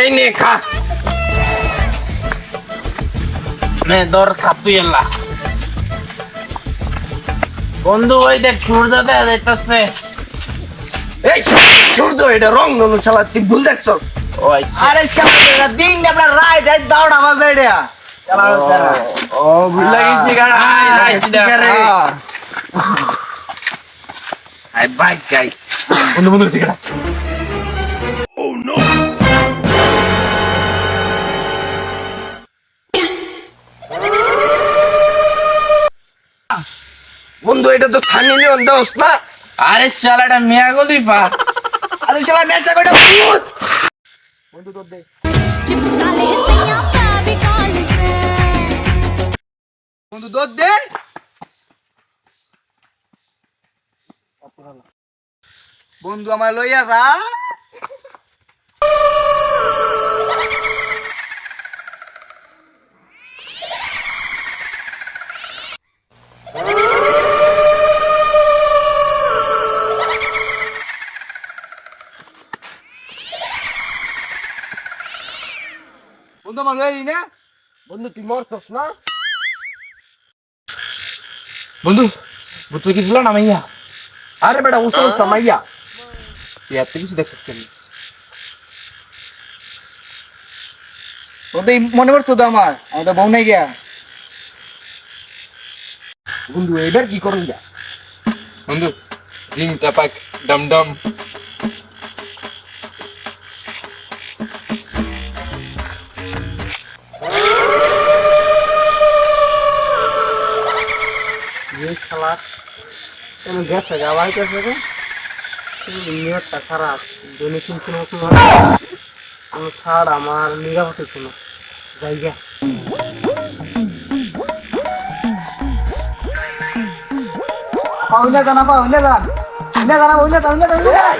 এই নে খা। নে দর খাপি এলা। বন্ধু ওই দেখ সূর্য দেখা যাইতাছে। এই সূর্য এটা রং ধনু শালা তুই ভুল দেখছস। আচ্ছা। আরে শালা এটা দিন আপনার রাইট রাইট দাওড়া বাজে এটা। ও ভুল লাগিছে গাড়া ঠিকারে। আই বাই গাইস বন্ধু বন্ধু ঠিক আছে বন্ধু এটা তো থানি নিয়ে অন্ধ না? আরে শালাটা মিয়া গলি পা আরে শালা নেশা কইটা বন্ধু তোর দে। বন্ধু তোর দে। বন্ধু আমার লইয়া যা। বন্ধু আমার লইয়া না। বন্ধু, তুই মরছস না। বন্ধু ভূত কি দিল না মাইয়া? আরে বেটা উসল সামাইয়া তুই এত কিছু দেখছিস কেন? এই মনে পড়ছো তো আমার। আমার তো বউ নাই গিয়া। বন্ধু এবার কি করুন যা বন্ধু জিং টাপাক ডম ডম। যে শালা কেন গেছে গাওয়াই গেছে রে খারাপ। জনি শুনছি মতো আমি ছাড় আমার নিরাপত্তা ছিল জায়গা পাউলে জানা, পাউলে জান। উইলে জানা জান উইলে জান।